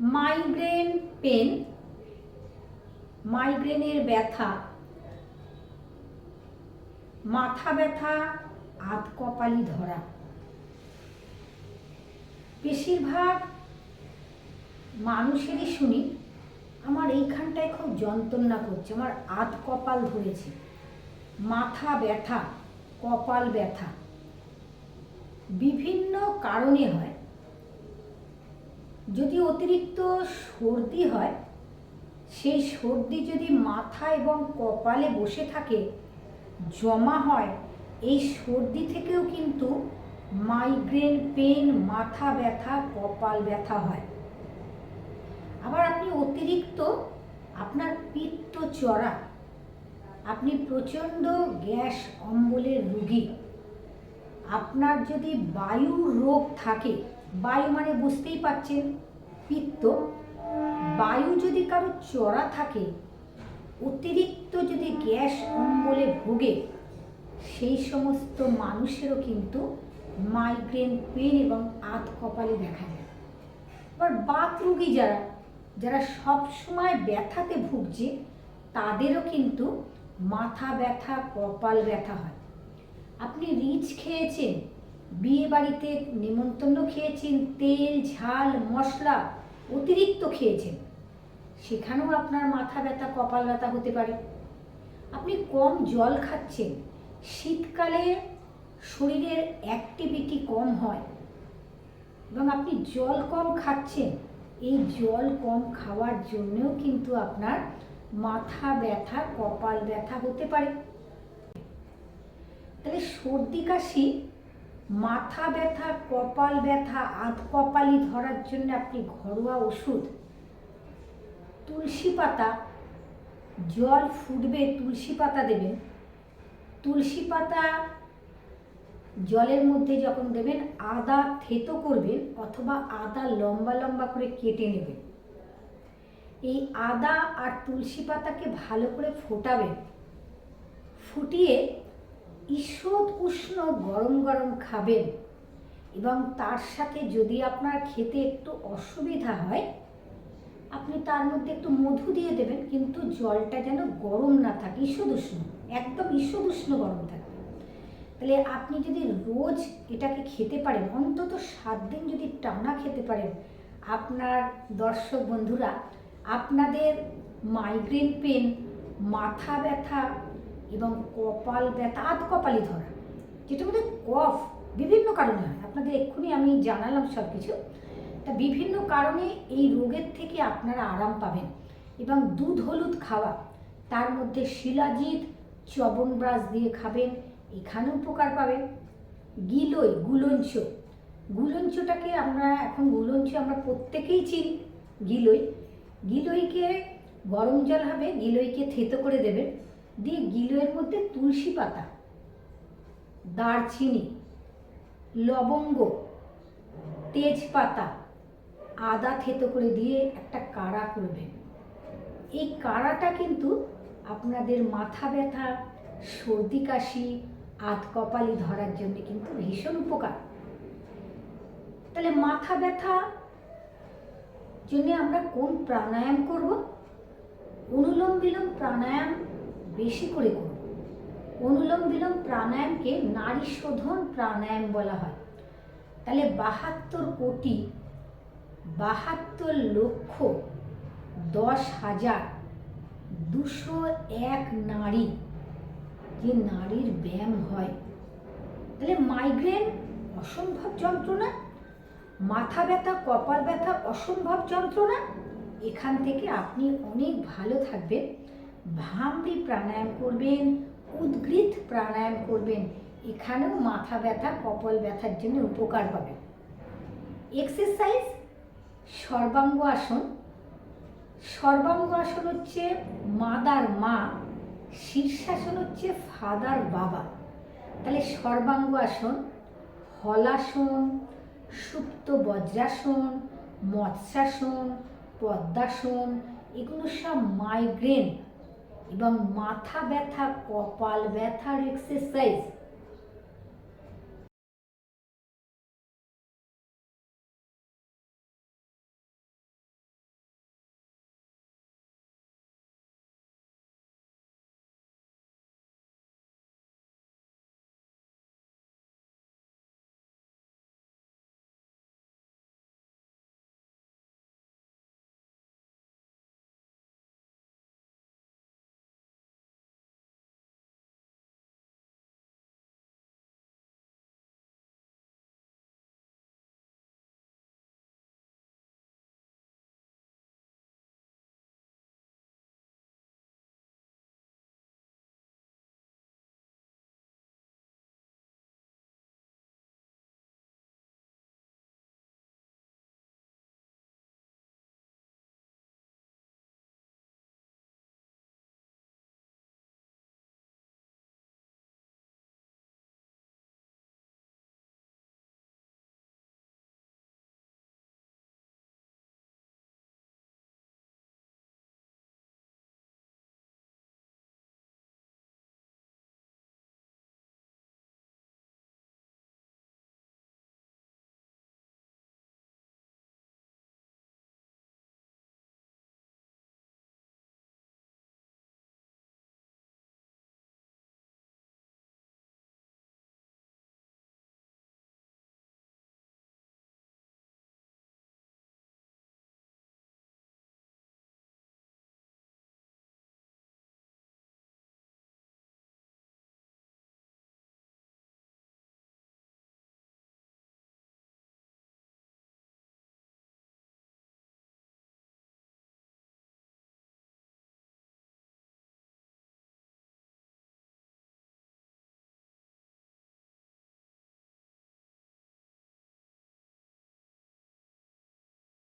Migraine pen মাইগ্রেনের ব্যথা, মাথা ব্যথা আধ কপালি ধরা। বেশিরভাগ মানুষেরই শুনি, আমার এইখানটায় খুব যন্ত্রণা করছে, আমার আধ কপাল ধরেছে, মাথা ব্যথা, কপাল ব্যথা। বিভিন্ন কারণে হয় যদি অতিরিক্ত সর্দি হয়, সেই সর্দি যদি মাথা এবং কপালে বসে থাকে, জমা হয়, এই সর্দি থেকেও কিন্তু মাইগ্রেন পেন মাথা ব্যথা, কপাল ব্যথা হয়। আবার আপনি অতিরিক্ত, আপনার পিত্ত চড়া, আপনি প্রচণ্ড গ্যাস অম্বলের রুগী, আপনার যদি বায়ুর রোগ থাকে বায়ু মানে বুঝতেই পাচ্ছেন পিত্ত। বায়ু যদি কারও চড়া থাকে, অতিরিক্ত যদি গ্যাস অম্বলে ভোগে, সেই সমস্ত মানুষেরও কিন্তু মাইগ্রেন পেন এবং আধ কপালে দেখা যায়। আবার বাত রোগী যারা যারা সব সময় ব্যথাতে ভুগছে, তাদেরও কিন্তু মাথা ব্যথা, কপাল ব্যথা হয়। আপনি রিচ খেয়েছেন বিয়ে বাড়িতে নিমন্ত্রণ খেয়েছেন তেল, ঝাল, মশলা অতিরিক্ত খেয়েছেন। সেখানেও আপনার মাথা ব্যথা, কপাল ব্যথা হতে পারে। আপনি কম জল খাচ্ছেন। শীতকালে শরীরের অ্যাক্টিভিটি কম হয় এবং আপনি জল কম খাচ্ছেন। এই জল কম খাওয়ার জন্যও কিন্তু আপনার মাথা ব্যথা, কপাল ব্যথা হতে পারে। তাহলে সর্দি কাশি মাথা ব্যথা, কপাল ব্যথা আধ কপালি ধরার জন্য আপনি ঘরোয়া ওষুধ। তুলসী পাতা, জল ফুটবে, তুলসী পাতা দেবেন। তুলসী পাতা জলের মধ্যে যখন দেবেন, আদা থেতো করবেন অথবা আদা লম্বা লম্বা করে কেটে নেবেন। এই আদা আর তুলসী পাতাকে ভালো করে ফোটাবেন। ফুটিয়ে ঈষৎ উষ্ণ গরম গরম খাবেন এবং তার সাথে যদি আপনার খেতে একটু অসুবিধা হয়, আপনি তার মধ্যে একটু মধু দিয়ে দেবেন, কিন্তু জলটা যেন গরম না থাকে, ঈষৎ উষ্ণ, একদম ঈষৎ উষ্ণ গরম থাকবে তাহলে আপনি যদি রোজ এটাকে খেতে পারেন, অন্তত সাত দিন যদি টানা খেতে পারেন, আপনার দর্শক বন্ধুরা, আপনাদের মাইগ্রেন পেন মাথা ব্যথা এবং কপাল ব্যথা আধ কপালি ধরা। যেটা মধ্যে কফ বিভিন্ন কারণে হয়। আপনাদের এক্ষুনি আমি জানালাম সব কিছু তা বিভিন্ন কারণে এই রোগের থেকে আপনারা আরাম পাবেন এবং দুধ হলুদ খাওয়া, তার মধ্যে শিলাজিৎ চবনব্রাশ দিয়ে খাবেন এখানে উপকার পাবেন। গিলই গুলঞ্চ। গুলঞ্চটাকে আমরা এখন গুলঞ্চ আমরা প্রত্যেকেই চিনি গিলই গিলইকে গরম জল হবে গিলইকে থেতো করে দেবেন। দিয়ে গিলইয়ের মধ্যে তুলসী পাতা, দারচিনি, লবঙ্গ, তেজপাতা, আদা থেতো করে দিয়ে একটা কাড়া করবেন। এই কাড়াটা কিন্তু আপনাদের মাথা ব্যথা, সর্দি কাশি, আধ কপালি ধরার জন্য কিন্তু ভীষণ উপকার। তাহলে মাথা ব্যথা জন্য আমরা কোন প্রাণায়াম করব? অনুলোম বিলোম প্রাণায়াম বেশি করে করব অনুলোম বিলোম প্রাণায়ামকে নারী শোধন প্রাণায়াম বলা হয়। তাহলে বাহাত্তর কোটি, বাহাত্তর লক্ষ দশ হাজার দুশো এক নারী যে নারীর ব্যায়াম হয়। তাহলে মাইগ্রেন অসম্ভব যন্ত্রণা, মাথা ব্যথা, কপাল ব্যথা অসম্ভব যন্ত্রণা, এখান থেকে আপনি অনেক ভালো থাকবেন। ভামরি প্রাণায়াম করবেন, উদ্গৃত প্রাণায়াম করবেন, এখানেও মাথা ব্যথা, কপাল ব্যথার জন্য উপকার পাবেন এক্সারসাইজ, সর্বাঙ্গ আসন। সর্বাঙ্গ আসন হচ্ছে মাদার মা, শীর্ষাসন হচ্ছে ফাদার বাবা। তাহলে সর্বাঙ্গ আসন, হলাসন, সুপ্ত বজ্রাসন, মৎস্যাসন, পদ্মাসন, এগুলো সব মাইগ্রেন এবং মাথা ব্যথা কপাল ব্যথার এক্সারসাইজ